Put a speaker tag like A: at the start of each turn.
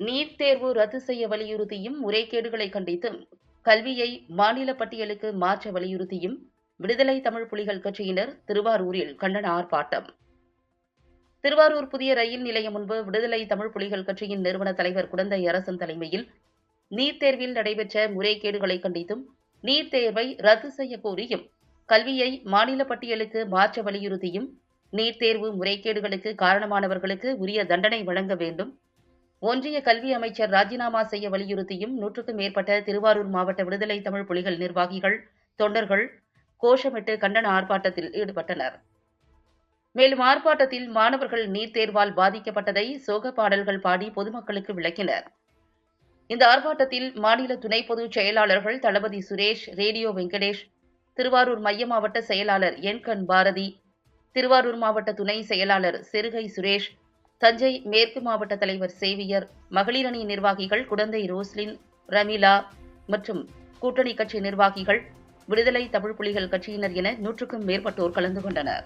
A: NEET தேர்வு ரத்து செய்ய வலியுறுத்தியும் முறைகேடுகளை கண்டித்தும் கல்வியை மாநில பட்டியலுக்கு மாற்ற வலியுறுத்தியும் விடுதலை தமிழ் புலிகள் கட்சியினர் திருவாரூரில் கண்டன ஆர்ப்பாட்டம். திருவாரூர் புதிய ரயில் நிலையம் முன்பு விடுதலை தமிழ் புலிகள் கட்சியின் நிறுவன தலைவர் குடந்தை அரசன் தலைமையில் நீட் தேர்வில் நடைபெற்ற முறைகேடுகளை கண்டித்தும் நீட் தேர்வை ரத்து செய்ய கோரியும் கல்வியை மாநில பட்டியலுக்கு மாற்ற வலியுறுத்தியும் நீட் தேர்வு முறைகேடுகளுக்கு காரணமானவர்களுக்கு உரிய தண்டனை வழங்க வேண்டும் ஒன்றிய கல்வி அமைச்சர் ராஜினாமா செய்ய வலியுறுத்தியும் நூற்றுக்கும் மேற்பட்ட திருவாரூர் மாவட்ட விடுதலை தமிழ் புலிகள் நிர்வாகிகள் தொண்டர்கள் கோஷமிட்டு கண்டன ஆர்ப்பாட்டத்தில் ஈடுபட்டனர். மேலும் ஆர்ப்பாட்டத்தில் மாணவர்கள் நீட் தேர்வால் பாதிக்கப்பட்டதை சோக பாடல்கள் பாடி பொதுமக்களுக்கு விளக்கினர். இந்த ஆர்ப்பாட்டத்தில் மாநில துணை பொதுச் செயலாளர்கள் தளபதி சுரேஷ் ரேடியோ வெங்கடேஷ் திருவாரூர் மைய மாவட்ட செயலாளர் என்கண் பாரதி திருவாரூர் மாவட்ட துணை செயலாளர் செருகை சுரேஷ் தஞ்சை மேற்கு மாவட்ட தலைவர் சேவியர் மகளிரணி நிர்வாகிகள் குடந்தை ரோஸ்லின் ரமிலா மற்றும் கூட்டணி கட்சி நிர்வாகிகள் விடுதலை தமிழ் புலிகள் கட்சியினர் என நூற்றுக்கும் மேற்பட்டோர் கலந்து கொண்டனர்.